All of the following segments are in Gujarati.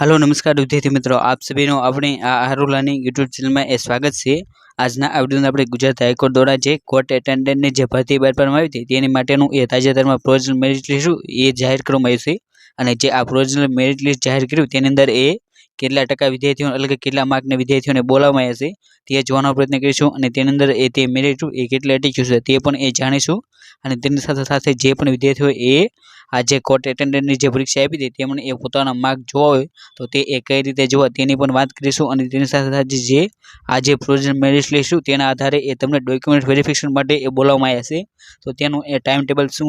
હલો, નમસ્કાર વિદ્યાર્થી મિત્રો. આપ સભીનું આપણે આ આરોલાની યુટ્યુબ ચેનલમાં એ સ્વાગત છે. આજના આ આપણે ગુજરાત હાઈકોર્ટ દ્વારા જે કોર્ટ એટેન્ડન્ટની જે ભરતી બહાર પાડવામાં આવી હતી, તેની માટેનું એ તાજેતરમાં પ્રોજનલ મેરિટ લીસ્ટ એ જાહેર કરવામાં આવ્યું છે. અને જે આ પ્રોજનલ મેરિટ લિસ્ટ જાહેર કર્યું, તેની અંદર એ કેટલા ટકા વિદ્યાર્થીઓ, એટલે કે કેટલા માર્કને વિદ્યાર્થીઓને બોલાવવામાં આવ્યા છે, તે જોવાનો પ્રયત્ન કરીશું. અને તેની અંદર એ તે મેરિટ એ કેટલી અટક્યું છે તે પણ એ જાણીશું. અને તેની સાથે સાથે જે પણ વિદ્યાર્થીઓ એ આ જે કોર્ટ એટેન્ડન્ટની જે પરીક્ષા આપી હતી તેમણે એ પોતાના માર્ક જોવા હોય, તો તે એ કઈ રીતે જોવા તેની પણ વાત કરીશું અને તેની સાથે સાથે જે આ જે પ્રોવિઝનલ મેરિટ લઈશું, તેના આધારે એ તમને ડોક્યુમેન્ટ વેરિફિકેશન માટે એ બોલાવવામાં આવ્યા છે. તો તેનું એ ટાઈમ ટેબલ શું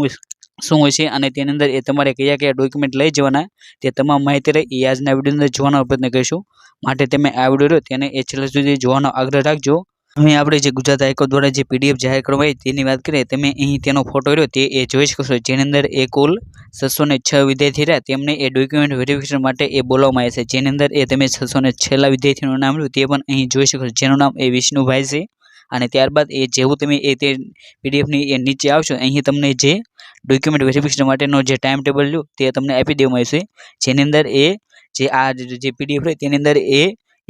શું હોય છે અને તેની અંદર એ તમારે કયા કયા ડોક્યુમેન્ટ લઈ જવાના, તે તમામ માહિતી રહે એ આજના વિડીયોની અંદર જોવાનો પ્રયત્ન કરીશું. માટે તમે આ વીડિયો તેને એ છેલ્લે સુધી જોવાનો આગ્રહ રાખજો. અહીં આપણે જે ગુજરાત હાઈકોર્ટ દ્વારા જે પીડીએફ જાહેર કરવામાં આવી તેની વાત કરીએ, તમે અહીં તેનો ફોટો રહ્યો તે એ જોઈ શકશો જેની અંદર એ કુલ છસો ને છ વિદ્યાર્થી રહ્યા. તેમને એ ડોક્યુમેન્ટ વેરિફિકેશન માટે એ બોલાવવામાં આવે છે. જેની અંદર એ તમે છસો ને છેલ્લા વિદ્યાર્થીનું નામ રહ્યું તે પણ અહીં જોઈ શકો છો. જેનું નામ એ વિષ્ણુભાઈ છે. અને ત્યારબાદ એ જેવું તમે એ તે પીડીએફની એ નીચે આવશો, અહીં તમને જે ડોક્યુમેન્ટ વેરિફિકેશન માટેનો જે ટાઈમ ટેબલ રહ્યું તે તમને આપી દેવામાં આવશે. જેની અંદર એ જે આ જે પીડીએફ રહે તેની અંદર એ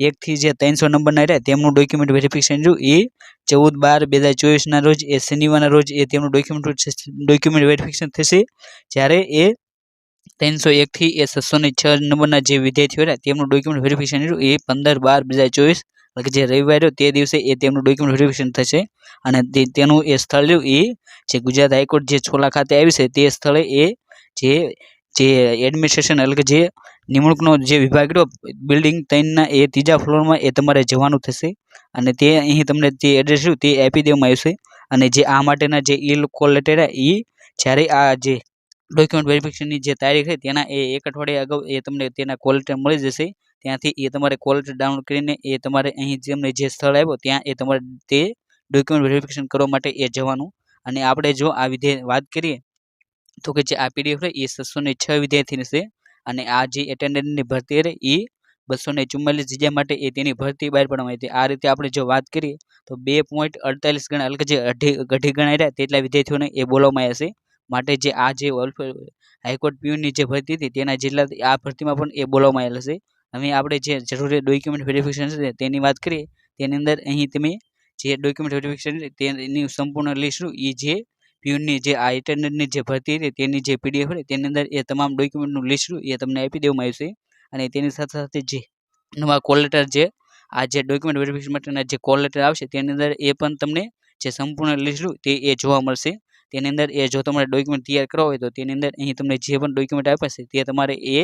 એકથી જે ત્રણસો નંબરના રહ્યા, તેમનું ડોક્યુમેન્ટ વેરિફિકેશન રહ્યું એ ચૌદ બાર બે હજાર ચોવીસના રોજ, એ શનિવારના રોજ એ તેમનું ડોક્યુમેન્ટ ડોક્યુમેન્ટ વેરિફિકેશન થશે, જ્યારે એ ત્રણસો એકથી એ છસો ને છ નંબરના જે વિદ્યાર્થીઓ રહ્યા, તેમનું ડોક્યુમેન્ટ વેરિફિકેશન એ પંદર બાર બે હજાર ચોવીસ, એટલે જે રવિવાર તે દિવસે એ તેમનું ડોક્યુમેન્ટ વેરિફિકેશન થશે, અને તેનું એ સ્થળ રહ્યું એ જે ગુજરાત હાઈકોર્ટ જે છોલા ખાતે આવી છે, તે સ્થળે એ જે જે એડમિનિસ્ટ્રેશન એટલે કે જે નિમણૂકનો જે વિભાગ રહ્યો બિલ્ડિંગ ત્રણના એ ત્રીજા ફ્લોરમાં એ તમારે જવાનું થશે. અને તે અહીં તમને જે એડ્રેસ રહ્યું તે આપી દેવામાં આવશે. અને જે આ માટેના જે ઈ કોલ લેટર એ જ્યારે આ જે ડોક્યુમેન્ટ વેરિફિકેશનની જે તારીખ છે તેના એ એક અઠવાડિયા અગાઉ એ તમને તેના કોલ લેટર મળી જશે. ત્યાંથી એ તમારે કોલ લેટર ડાઉનલોડ કરીને એ તમારે અહીં જેમને જે સ્થળ આવ્યો ત્યાં એ તમારે તે ડોક્યુમેન્ટ વેરિફિકેશન કરવા માટે એ જવાનું. અને આપણે જો આ વિધે વાત કરીએ તો કે જે આ પીડીએફ એ સત્સો ને છ વિદ્યાર્થીની છે. અને આ જે એટેન્ડન્ટની ભરતી રહે એ બસો ને ચુમ્માલીસ જગ્યા માટે એ તેની ભરતી બહાર પાડવામાં આવી હતી. આ રીતે આપણે જો વાત કરીએ, તો બે પોઈન્ટ અડતાલીસ ગણા એટલે કે જે અઢી, ગઢી ગણાઈ રહ્યા, તેટલા વિદ્યાર્થીઓને એ બોલાવવામાં આવ્યા છે. માટે જે આ જે હાઈકોર્ટ પીયુની જે ભરતી હતી, તેના જેટલા આ ભરતીમાં પણ એ બોલાવવામાં આવેલા છે. હવે આપણે જે જરૂરી ડોક્યુમેન્ટ વેરિફિકેશન છે, તેની વાત કરીએ, તેની અંદર અહીં તમે જે ડોક્યુમેન્ટ વેરિફિકેશન તેની સંપૂર્ણ લિસ્ટ એ જે પીયુની જે આ ઇન્ટરનેટની જે ભરતી હતી, તેની જે પીડીએફ હતી, તેની અંદર એ તમામ ડોક્યુમેન્ટનું લિસ્ટ એ તમને આપી દેવામાં આવશે અને તેની સાથે સાથે જે નવા કોલ લેટર જે, આ જે ડોક્યુમેન્ટ વેરિફિકેશન માટેના જે કોલ લેટર આવશે, તેની અંદર એ પણ તમને જે સંપૂર્ણ લિસ્ટ તે એ જોવા મળશે. તેની અંદર એ જો તમારે ડોક્યુમેન્ટ તૈયાર કરવા હોય તો તેની અંદર અહીં તમને જે પણ ડોક્યુમેન્ટ આપ્યા છે, તે તમારે એ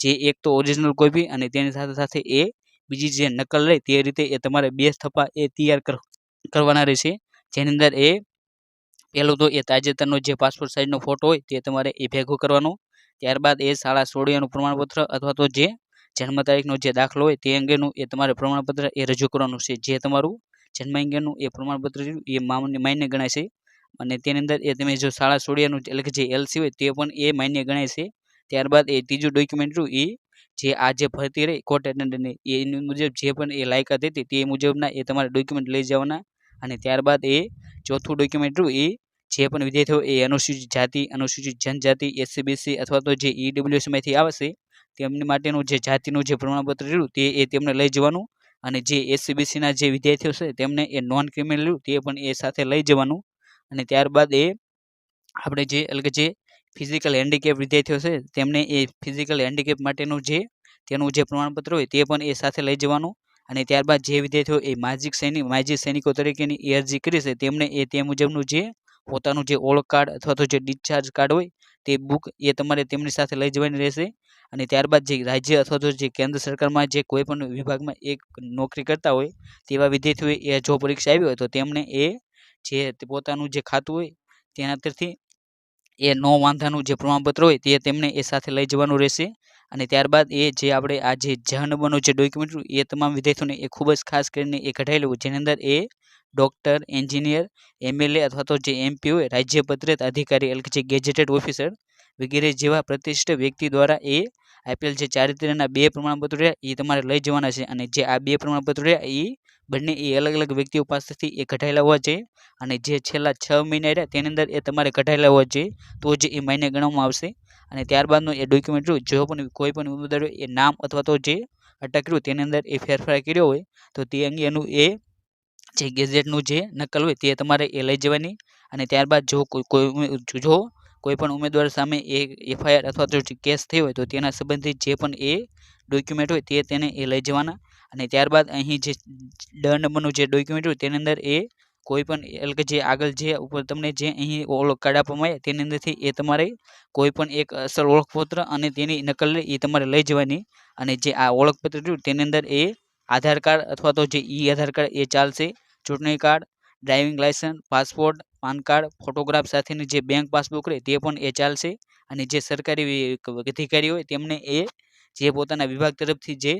જે એક તો ઓરિજિનલ કોપી અને તેની સાથે સાથે એ બીજી જે નકલ રહે તે રીતે એ તમારે બે થપ્પા એ તૈયાર કરવાના રહેશે. જેની અંદર એ પહેલું તો એ તાજેતરનો જે પાસપોર્ટ સાઇઝનો ફોટો હોય તે તમારે એ ભેગો કરવાનો. ત્યારબાદ એ શાળા સોળિયાનું પ્રમાણપત્ર અથવા તો જે જન્મ તારીખનો જે દાખલો હોય તે અંગેનું એ તમારે પ્રમાણપત્ર એ રજૂ કરવાનું છે. જે તમારું જન્મ અંગેનું એ પ્રમાણપત્ર એ માન્ય ગણાય છે. અને તેની અંદર એ તમે જો શાળા સોળિયાનું એટલે કે જે એલસી હોય તે પણ એ માન્ય ગણાય છે. ત્યારબાદ એ ત્રીજું ડોક્યુમેન્ટ એ જે આ જે ભરતી રહી કોર્ટ એટેન્ડન્ટની એની મુજબ જે પણ એ લાયકાત હતી તે મુજબના એ તમારે ડોક્યુમેન્ટ લઈ જવાના. અને ત્યારબાદ એ ચોથું ડોક્યુમેન્ટ એ જે પણ વિદ્યાર્થીઓ એ અનુસૂચિત જાતિ, અનુસૂચિત જનજાતિ એસસીબીસી અથવા તો જે ઈડબ્લ્યુએસમાંથી આવશે, તેમની માટેનું જે જાતિનું જે પ્રમાણપત્ર રહ્યું તે એ તેમને લઈ જવાનું અને જે એસસીબીસીના જે વિદ્યાર્થીઓ છે તેમને એ નોન ક્રિમિનલ રહ્યું તે પણ એ સાથે લઈ જવાનું. અને ત્યારબાદ એ આપણે જે એટલે કે જે ફિઝિકલ હેન્ડીકેપ વિદ્યાર્થીઓ છે તેમને એ ફિઝિકલ હેન્ડીકેપ માટેનું જે તેનું જે પ્રમાણપત્ર હોય તે પણ એ સાથે લઈ જવાનું. અને ત્યારબાદ જે વિદ્યાર્થીઓ એ માજી સૈનિક માજી સૈનિકો તરીકેની એ અરજી કરી છે, તેમને એ તે મુજબનું જે પોતાનું જે ઓળખ કાર્ડ અથવા તો જે ડિસ્ચાર્જ કાર્ડ હોય, તે બુક એ તમારે તેમની સાથે લઈ જવાની રહેશે. અને ત્યારબાદ જે રાજ્ય અથવા તો જે કેન્દ્ર સરકારમાં જે કોઈ પણ વિભાગમાં એક નોકરી કરતા હોય, તેવા વિદ્યાર્થીઓએ એ જો પરીક્ષા આવી હોય તો તેમને એ જે પોતાનું જે ખાતું હોય તેના તરફથી એ નો વાંધાનું જે પ્રમાણપત્ર હોય તે તેમને એ સાથે લઈ જવાનું રહેશે. અને ત્યારબાદ એ જે આપણે આ જે જ જે ડોક્યુમેન્ટ એ તમામ વિદ્યાર્થીઓને એ ખૂબ જ ખાસ કરીને એ કઢાવી લેવું જેની અંદર એ ડૉક્ટર એન્જિનિયર એમએલએ અથવા તો જે એમપી હોય રાજ્ય પત્રિત અધિકારી એટલે કે જે ગેજેટેડ ઓફિસર વગેરે જેવા પ્રતિષ્ઠિત વ્યક્તિ દ્વારા એ આપેલ જે ચારિત્ર્યના બે પ્રમાણપત્રો રહ્યા એ તમારે લઈ જવાના છે. અને જે આ બે પ્રમાણપત્રો રહ્યા એ બંને એ અલગ અલગ વ્યક્તિઓ પાસેથી એ કઢાયેલા હોવા જોઈએ. અને જે છેલ્લા છ મહિના રહ્યા, તેની અંદર એ તમારે કઢાયેલા હોવા જોઈએ. તો જ એ મહિને ગણવામાં આવશે. અને ત્યારબાદનું એ ડોક્યુમેન્ટ જો પણ કોઈ પણ ઉમેદવાર એ નામ અથવા તો જે અટક રહ્યું, તેની અંદર એ ફેરફાર કર્યો હોય, તો તે અંગેનું એ જે ગેઝેટનું જે નકલ હોય, તે તમારે એ લઈ જવાની. અને ત્યારબાદ જો કોઈ કોઈ જો કોઈ પણ ઉમેદવાર સામે એ એફઆઈઆર અથવા તો કેસ થયો હોય તો તેના સંબંધિત જે પણ એ ડોક્યુમેન્ટ હોય તે તેને એ લઈ જવાના. અને ત્યારબાદ અહીં જે દંડ નંબરનું જે ડોક્યુમેન્ટ હોય તેની અંદર એ કોઈ પણ એટલે કે જે આગળ જે ઉપર તમને જે અહીં ઓળખ કાર્ડ આપવામાં આવે તેની અંદરથી એ તમારે કોઈ પણ એક અસલ ઓળખપત્ર અને તેની નકલ એ તમારે લઈ જવાની. અને જે આ ઓળખપત્ર રહ્યું તેની અંદર એ આધાર કાર્ડ અથવા તો જે ઈ આધાર કાર્ડ એ ચાલશે. ચૂંટણી card, driving licence passport PAN card, photograph સાથેની જે બેંક પાસબુક રહે તે પણ એ ચાલશે. અને જે સરકારી અધિકારી હોય તેમને એ જે પોતાના વિભાગ તરફથી જે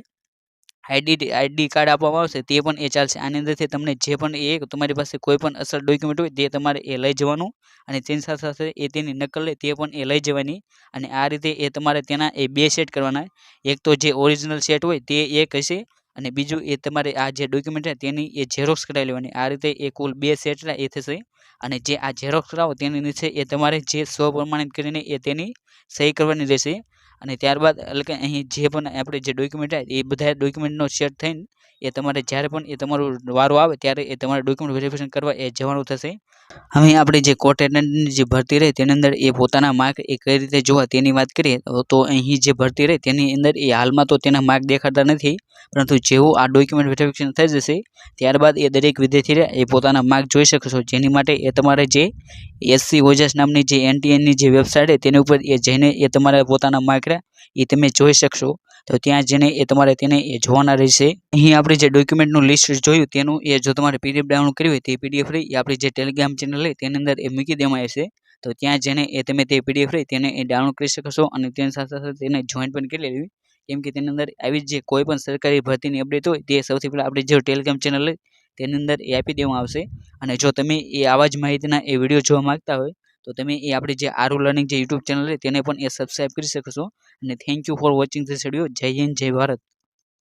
આઈડી આઈડી કાર્ડ આપવામાં આવશે તે પણ એ ચાલશે. આની અંદરથી તમને જે પણ એ, તમારી પાસે કોઈ પણ અસર ડોક્યુમેન્ટ હોય તે તમારે એ લઈ જવાનું અને તેની સાથે સાથે એ તેની નકલ લે તે પણ એ લઈ જવાની. અને આ રીતે એ તમારે તેના એ બે સેટ કરવાના. એક તો જે ઓરિજિનલ સેટ હોય તે એક હશે અને બીજું એ તમારે આ જે ડોક્યુમેન્ટ છે તેની એ ઝેરોક્સ કરાવી લેવાની. આ રીતે એ કુલ બે સેટ એ થશે. અને જે આ ઝેરોક્સ કરાવો તેની નીચે એ તમારે જે સ્વપ્રમાણિત કરીને એ તેની સહી કરવાની રહેશે. અને ત્યારબાદ, એટલે કે અહીં જે પણ આપણે જે ડોક્યુમેન્ટ આવે એ બધા ડોક્યુમેન્ટનો સેટ થઈને, એ તમારે જ્યારે પણ એ તમારો વારો આવે, ત્યારે એ તમારે ડોક્યુમેન્ટ વેરિફિકેશન કરવા એ જવાનું થશે. હવે આપણે જે કોર્ટ એટેન્ડન્ટની જે ભરતી રહે, તેની અંદર એ પોતાના માર્ક એ કઈ રીતે જોવા, તેની વાત કરીએ, તો- અહીં જે ભરતી રહે, તેની અંદર એ હાલમાં તો તેના માર્ક દેખાડતા નથી, પરંતુ જેવું આ ડોક્યુમેન્ટ વેરિફિકેશન થઈ જશે, ત્યારબાદ એ દરેક વિદ્યાર્થી રહે એ પોતાના માર્ક જોઈ શકશો. જેની માટે એ તમારે જે એસસી ઓજસ નામની જે એનટીએનની જે વેબસાઇટ છે, તેની ઉપર એ જઈને એ તમારે પોતાના માર્ક રહ્યા એ તમે જોઈ શકશો. તો ત્યાં જઈને એ તમારે તેને એ જોવાના રહેશે. અહીં આપણે જે ડોક્યુમેન્ટનું લિસ્ટ જોયું, તેનું એ જો તમારે પીડીએફ ડાઉનલોડ કરવી હોય તે પીડીએફ રહી, એ આપણી જે ટેલિગ્રામ ચેનલ રહી તેની અંદર એ મૂકી દેવામાં આવશે. તો ત્યાં જઈને એ તમે તે પીડીએફ રહી, તેને એ ડાઉનલોડ કરી શકશો અને તેની સાથે સાથે તેને જોઈન પણ કરી લેવી. કેમ કે તેની અંદર આવી જે કોઈ પણ સરકારી ભરતીની અપડેટ હોય, તે સૌથી પહેલાં આપણી જે ટેલિગ્રામ ચેનલ તેની અંદર એ આપી દેવામાં આવશે. અને જો તમે એ આવા જ માહિતીના એ વીડિયો જોવા માંગતા હોય તો તમે એ આપણી જે આરુ લર્નિંગ જે યુટ્યુબ ચેનલ છે, તેને પણ એ સબસ્ક્રાઈબ કરી શકશો. અને thank you for watching this video જય હિન્દ, જય ભારત.